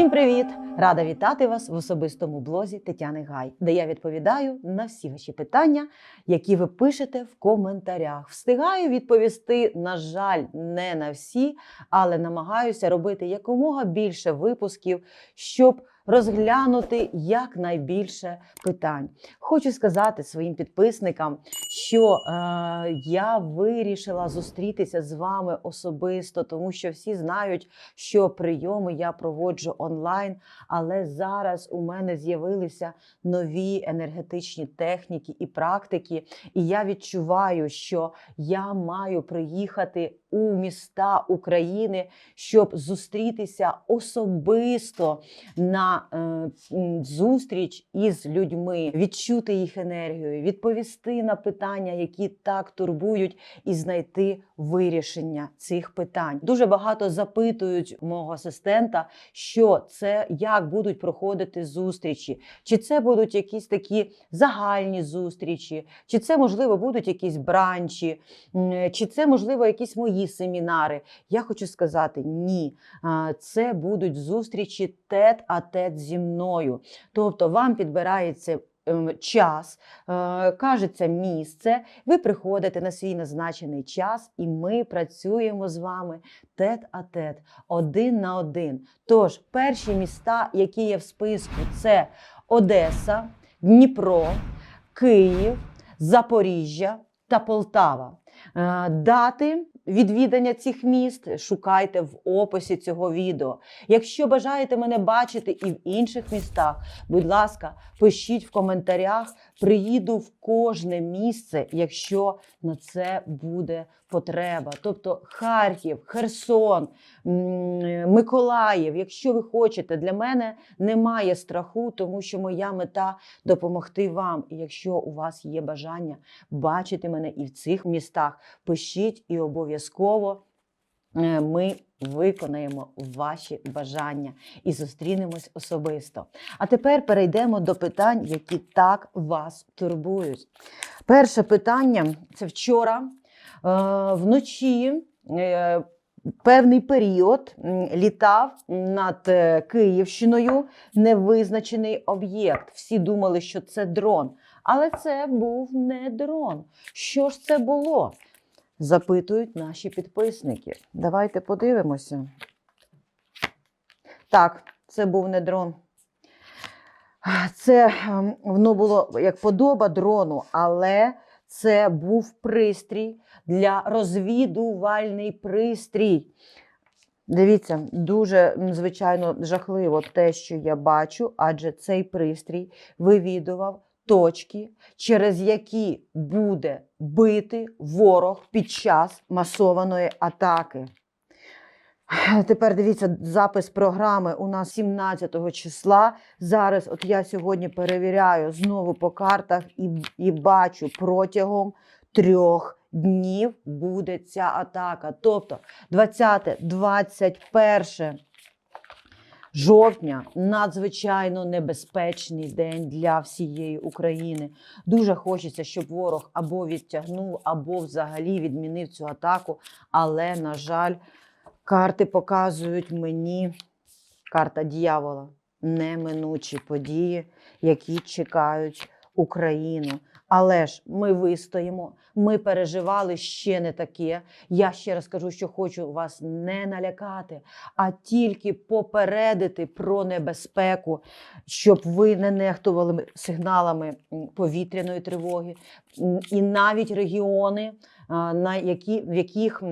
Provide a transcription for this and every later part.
Всім привіт! Рада вітати вас в особистому блозі Тетяни Гай, де я відповідаю на всі ваші питання, які ви пишете в коментарях. Встигаю відповісти, на жаль, не на всі, але намагаюся робити якомога більше випусків, щоб розглянути якнайбільше питань. Хочу сказати своїм підписникам, що е, я вирішила зустрітися з вами особисто, тому що всі знають, що прийоми я проводжу онлайн, але зараз у мене з'явилися нові енергетичні техніки і практики, і я відчуваю, що я маю приїхати у міста України, щоб зустрітися особисто на е, зустріч із людьми, відчути їх енергію, відповісти на питання, які так турбують, і знайти вирішення цих питань. Дуже багато запитують мого асистента, що це як будуть проходити зустрічі, чи це будуть якісь такі загальні зустрічі, чи це можливо будуть якісь бранчі, чи це можливо якісь мої семінари. Я хочу сказати ні. Це будуть зустрічі тет а тет зі мною. Тобто вам підбирається. ем, Час, е, кажеться місце, ви приходите на свій назначений час, і ми працюємо з вами тет-а-тет, один на один. Тож, перші міста, які є в списку, це Одеса, Дніпро, Київ, Запоріжжя та Полтава. Е, Дати відвідання цих міст шукайте в описі цього відео. Якщо бажаєте мене бачити і в інших містах, будь ласка, пишіть в коментарях. Приїду в кожне місце, якщо на це буде потреба. Тобто Харків, Херсон, Миколаїв. Якщо ви хочете, для мене немає страху, тому що моя мета допомогти вам. І якщо у вас є бажання бачити мене і в цих містах, пишіть і обов'язково е, ми виконаємо ваші бажання і зустрінемось особисто. А тепер перейдемо до питань, які так вас турбують. Перше питання це вчора е, вночі. е, Певний період літав над Київщиною невизначений об'єкт. Всі думали, що це дрон, але це був не дрон. Що ж це було? Запитують наші підписники. Давайте подивимося. Так, це був не дрон. Це ем, воно було як подоба дрону, але це був пристрій для розвідувальний пристрій. Дивіться, дуже звичайно жахливо те, що я бачу, адже цей пристрій вивідував точки, через які буде бити ворог під час масованої атаки. Тепер дивіться запис програми у нас 17 числа. Зараз, от я сьогодні перевіряю знову по картах і, і бачу протягом трьох днів буде ця атака. Тобто 20-21 жовтня надзвичайно небезпечний день для всієї України. Дуже хочеться, щоб ворог або відтягнув, або взагалі відмінив цю атаку. Але, на жаль, карти показують мені карта дьявола, неминучі події, які чекають Україну. Але ж ми вистоїмо, ми переживали ще не таке. Я ще раз кажу, що хочу вас не налякати, а тільки попередити про небезпеку, щоб ви не нехтували сигналами повітряної тривоги. І навіть регіони, на які, в яких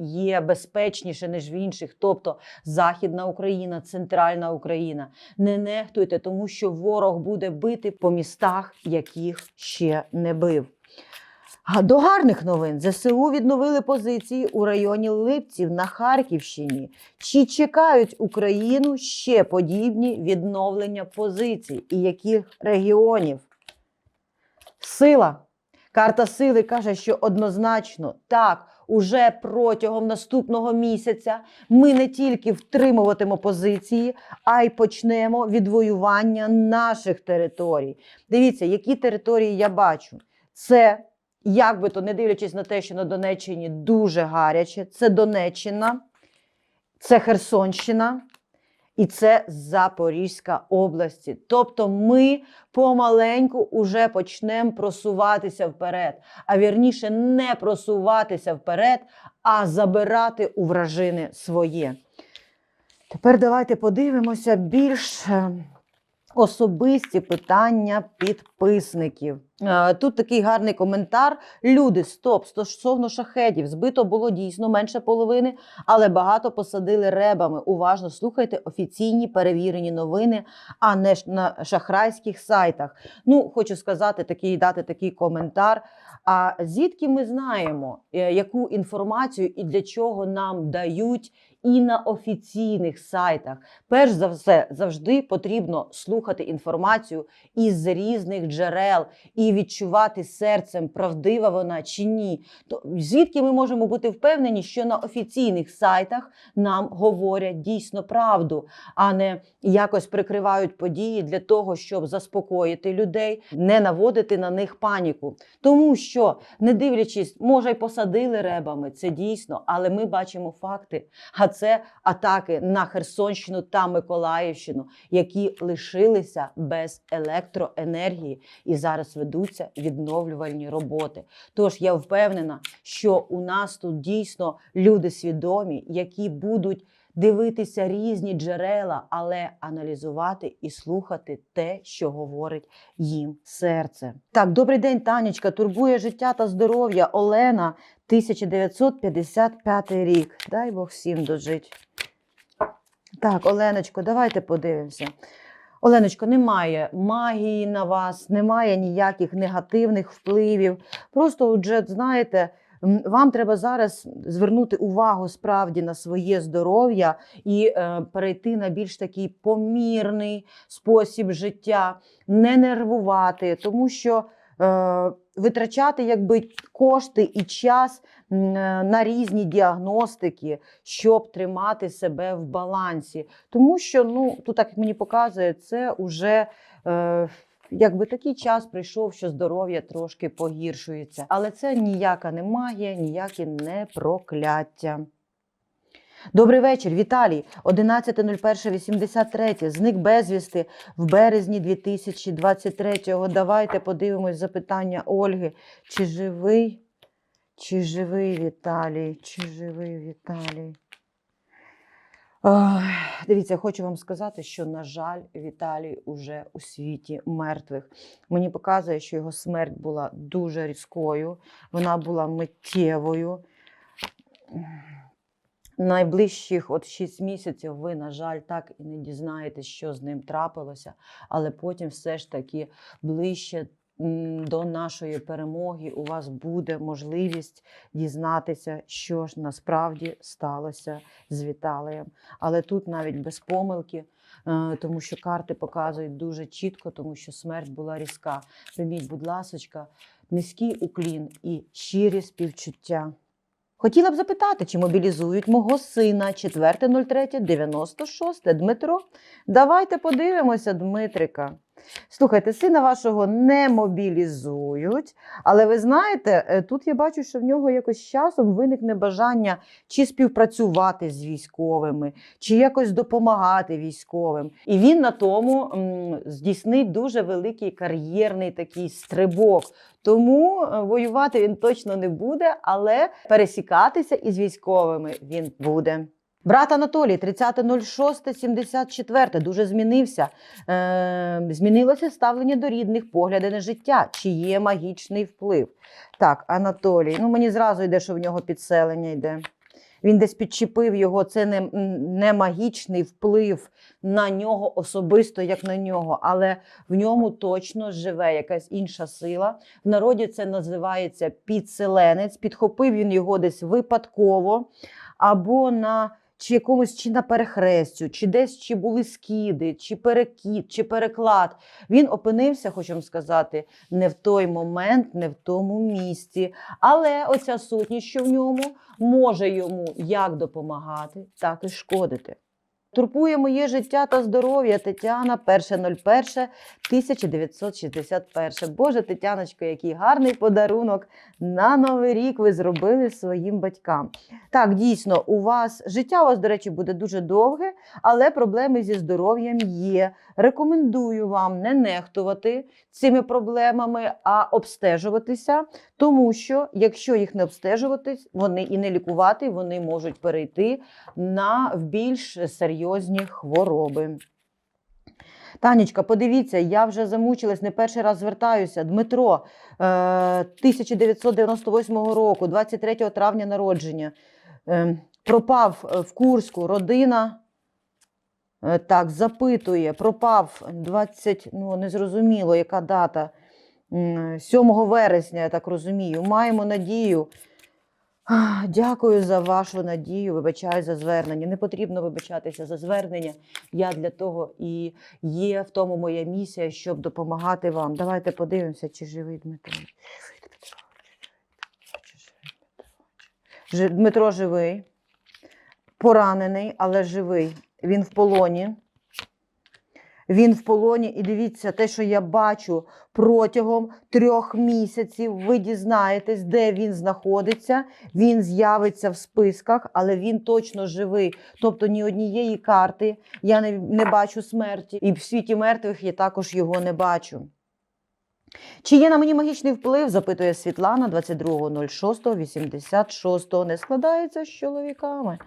є безпечніше, ніж в інших, тобто Західна Україна, Центральна Україна. Не нехтуйте, тому що ворог буде бити по містах, яких ще не бив. До гарних новин ЗСУ відновили позиції у районі Липців на Харківщині. Чи чекають Україну ще подібні відновлення позицій і яких регіонів? Сила. Карта сили каже, що однозначно так, уже протягом наступного місяця ми не тільки втримуватимо позиції, а й почнемо відвоювання наших територій. Дивіться, які території я бачу. Це, як би то не дивлячись на те, що на Донеччині дуже гаряче, це Донеччина, це Херсонщина І це Запорізька області. Тобто ми помаленьку уже почнемо просуватися вперед, а вірніше не просуватися вперед, а забирати у вражини своє. Тепер давайте подивимося більш е, особисті питання підписників. Е, Тут такий гарний коментар. Люди, стоп, стосовно шахедів. Збито було дійсно менше половини, але багато посадили ребами. Уважно слухайте офіційні перевірені новини, а не на шахрайських сайтах. Ну, хочу сказати, такий дати такий коментар. А звідки ми знаємо, е, яку інформацію і для чого нам дають і на офіційних сайтах? Перш за все, завжди потрібно слухати інформацію із різних джерел і відчувати серцем, правдива вона чи ні. То звідки ми можемо бути впевнені, що на офіційних сайтах нам говорять дійсно правду, а не якось прикривають події для того, щоб заспокоїти людей, не наводити на них паніку. Тому що, не дивлячись, може, й посадили ребами, це дійсно, але ми бачимо факти. А це атаки на Херсонщину та Миколаївщину, які лишилися без електроенергії і зараз ведуться відновлювальні роботи. Тож я впевнена, що у нас тут дійсно люди свідомі, які будуть. Дивитися різні джерела, але аналізувати і слухати те, що говорить їм серце. Так, добрий день, Танечка. Турбує життя та здоров'я. Олена, 1955 рік. Дай Бог всім дожить. Так, Оленочко, давайте подивимося. Оленочко, немає магії на вас, немає ніяких негативних впливів. Просто, вже, знаєте, вам треба зараз звернути увагу справді на своє здоров'я і е, перейти на більш такий помірний спосіб життя, не нервувати, тому що е, витрачати якби кошти і час е, на різні діагностики, щоб тримати себе в балансі. Тому що, ну, тут, так мені показує, це вже. Е, Якби такий час прийшов, що здоров'я трошки погіршується. Але це ніяка не магія, ніяке не прокляття. Добрий вечір, Віталій. 11.01.83. Зник безвісти в березні 2023-го. Давайте подивимось запитання Ольги. Чи живий? Чи живий Віталій? Чи живий Віталій? Дивіться, хочу вам сказати, що, на жаль, Віталій уже у світі мертвих. Мені показує, що його смерть була дуже різкою, вона була миттєвою. Найближчих от 6 місяців ви, на жаль, так і не дізнаєтесь, що з ним трапилося, але потім все ж таки ближче до нашої перемоги у вас буде можливість дізнатися, що ж насправді сталося з Віталієм. Але тут навіть без помилки, е, тому що карти показують дуже чітко, тому що смерть була різка. Прийміть, будь ласочка, низький уклін і щирі співчуття. Хотіла б запитати, чи мобілізують мого сина 4.03.96 Дмитро. Давайте подивимося, Дмитрика. Слухайте, сина вашого не мобілізують, але ви знаєте, е, тут я бачу, що в нього якось з часом виникне бажання чи співпрацювати з військовими, чи якось допомагати військовим. І він на тому здійснить дуже великий кар'єрний такий стрибок. Тому е, воювати він точно не буде, але пересікатися із військовими він буде. Брат Анатолій, 30.06.74, дуже змінився. Е, змінилося ставлення до рідних, погляди на життя, чи є магічний вплив. Так, Анатолій, ну мені зразу йде, що в нього підселення йде. Він десь підчепив його, це не, не магічний вплив на нього особисто, як на нього, але в ньому точно живе якась інша сила. В народі це називається підселенець. Підхопив він його десь випадково або на чи якомусь чи на перехрестю, чи десь чи були скиди, чи перекид, чи переклад. Він опинився, хочу сказати, не в той момент, не в тому місці. Але оця сутність, що в ньому, може йому як допомагати, так і шкодити. Турбує моє життя та здоров'я. Тетяна, 1.01.1961. Боже, Тетяночко, який гарний подарунок на Новий рік ви зробили своїм батькам. Так, дійсно, у вас життя у вас, до речі, буде дуже довге, але проблеми зі здоров'ям є. Рекомендую вам не нехтувати цими проблемами, а обстежуватися, тому що якщо їх не обстежуватись, вони і не лікувати, вони можуть перейти на в більш серйозні хвороби. Танечка, подивіться, я вже замучилась, не перший раз звертаюся. Дмитро, е, 1998 року, 23 травня народження. Е, пропав е, в Курську родина. Е, Так, запитує, пропав 20, ну незрозуміло, яка дата. 7 вересня, я так розумію. Маємо надію. Дякую за вашу надію. Вибачаю за звернення. Не потрібно вибачатися за звернення. Я для того і є в тому моя місія, щоб допомагати вам. Давайте подивимося, чи живий Дмитро. Дмитро живий, поранений, але живий. Він в полоні. Він в полоні, і дивіться, те, що я бачу протягом трьох місяців, ви дізнаєтесь, де він знаходиться. Він з'явиться в списках, але він точно живий. Тобто ні однієї карти я не, не бачу смерті, і в світі мертвих я також його не бачу. Чи є на мені магічний вплив? запитує Світлана 22.06.86. Не складається з чоловіками.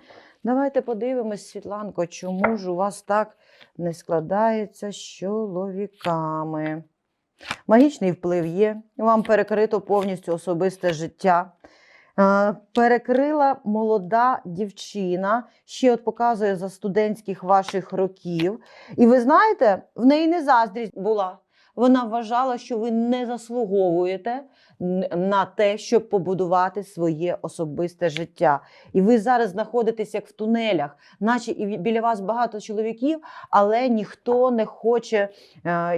Давайте подивимось, Світланко, чому ж у вас так не складається з чоловіками? Магічний вплив є. Вам перекрито повністю особисте життя. Е, Перекрила молода дівчина, ще от показує за студентських ваших років. І ви знаєте, в неї не заздрість була. Вона вважала, що ви не заслуговуєте на те, щоб побудувати своє особисте життя. І ви зараз знаходитесь як в тунелях, наче і біля вас багато чоловіків, але ніхто не хоче е,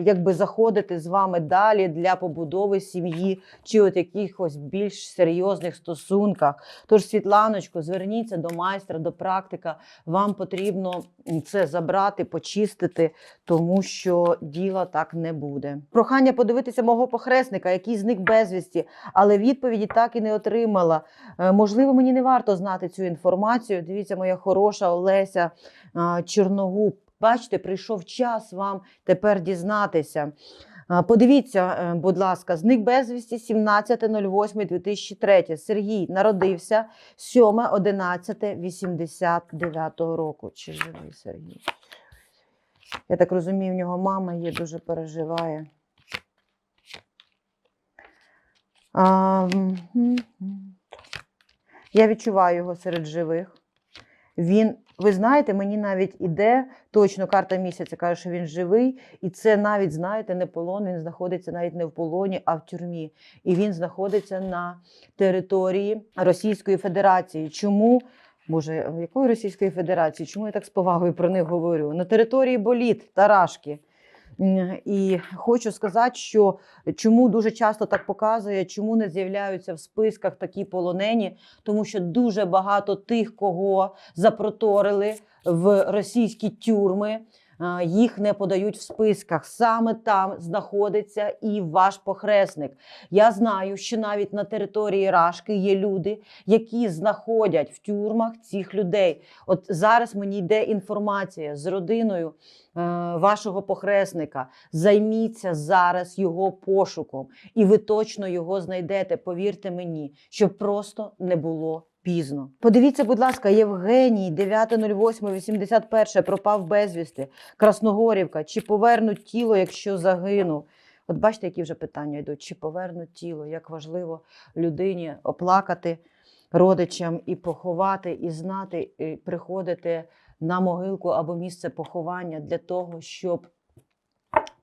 якби заходити з вами далі для побудови сім'ї чи от якихось більш серйозних стосунках. Тож, Світланочко, зверніться до майстра, до практика. Вам потрібно це забрати, почистити, тому що діла так не буде. Прохання подивитися мого похресника, який зник безвісті, але відповіді так і не отримала. Е, Можливо, мені не варто знати цю інформацію. Дивіться, моя хороша Олеся а, Чорногуб. Бачите, прийшов час вам тепер дізнатися. Подивіться, е, будь ласка, зник безвісті 17.08.2003. Сергій народився 7.11.89 року. Чи живий Сергій? Я так розумію, в нього мама є, дуже переживає. А, я відчуваю його серед живих. Він, ви знаєте, мені навіть іде точно карта місяця, каже, що він живий, і це навіть, знаєте, не полон. Він знаходиться навіть не в полоні, а в тюрмі. І він знаходиться на території Російської Федерації. Чому? Боже, якої Російської Федерації? Чому я так з повагою про них говорю? На території боліт, Тарашки. І хочу сказати, що чому дуже часто так показує, чому не з'являються в списках такі полонені, тому що дуже багато тих, кого запроторили в російські тюрми, їх не подають в списках. Саме там знаходиться і ваш похресник. Я знаю, що навіть на території Рашки є люди, які знаходять в тюрмах цих людей. От зараз мені йде інформація з родиною е, вашого похресника. Займіться зараз його пошуком, і ви точно його знайдете. Повірте мені, щоб просто не було. Пізно. Подивіться, будь ласка, Євгеній, 9.08.81 пропав безвісти. Красногорівка. Чи повернуть тіло, якщо загинув? От бачите, які вже питання йдуть. Чи повернуть тіло? Як важливо людині оплакати родичам і поховати, і знати, і приходити на могилку або місце поховання для того, щоб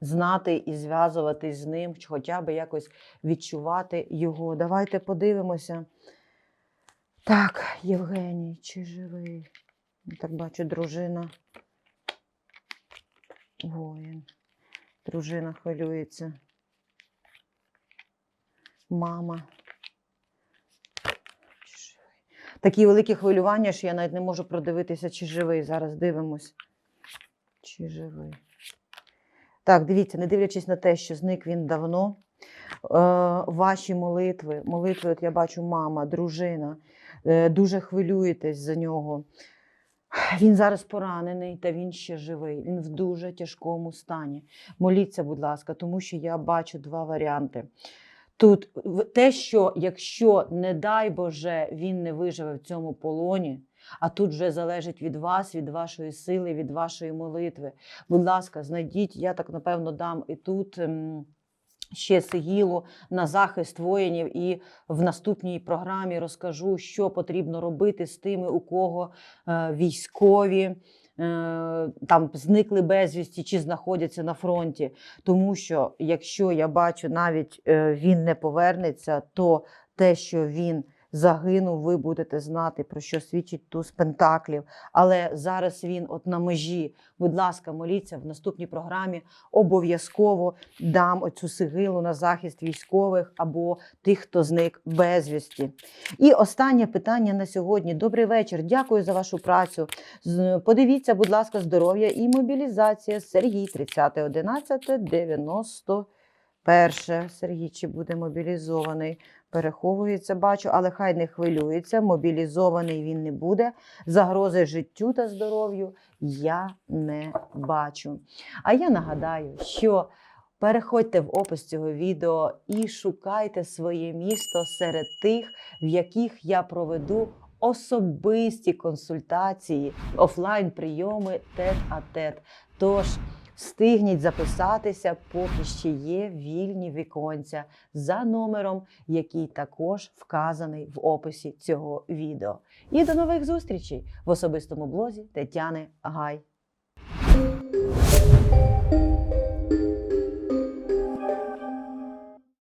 знати і зв'язуватись з ним, хоча б якось відчувати його. Давайте подивимося. Так, Євгеній, чи живий? Так бачу, дружина. Воїн. Дружина хвилюється. Мама. Чи живий? Такі великі хвилювання, що я навіть не можу продивитися, чи живий. Зараз дивимось. чи живий? Так, дивіться, не дивлячись на те, що зник він давно. Е, ваші молитви, молитви, от я бачу, мама, дружина, дуже хвилюєтесь за нього. Він зараз поранений, та він ще живий. Він в дуже тяжкому стані. Моліться, будь ласка, тому що я бачу два варіанти. Тут те, що якщо, не дай Боже, він не виживе в цьому полоні, а тут вже залежить від вас, від вашої сили, від вашої молитви. Будь ласка, знайдіть, я так напевно дам і тут. Ще сигілу на захист воїнів, і в наступній програмі розкажу, що потрібно робити з тими, у кого е, військові е, там зникли безвісті чи знаходяться на фронті. Тому що якщо я бачу, навіть е, він не повернеться, то те, що він загинув, ви будете знати, про що свідчить туз пентаклів. Але зараз він от на межі. Будь ласка, моліться в наступній програмі. Обов'язково дам оцю сигилу на захист військових або тих, хто зник безвісті. І останнє питання на сьогодні. Добрий вечір. Дякую за вашу працю. Подивіться, будь ласка, здоров'я і мобілізація. Сергій 30.11.91. Сергій, чи буде мобілізований? Переховується, бачу, але хай не хвилюється. Мобілізований він не буде. Загрози життю та здоров'ю я не бачу. А я нагадаю, що переходьте в опис цього відео і шукайте своє місто серед тих, в яких я проведу особисті консультації, офлайн прийоми тет-а-тет. Тож встигніть записатися, поки ще є вільні віконця за номером, який також вказаний в описі цього відео. І до нових зустрічей в особистому блозі Тетяни Гай.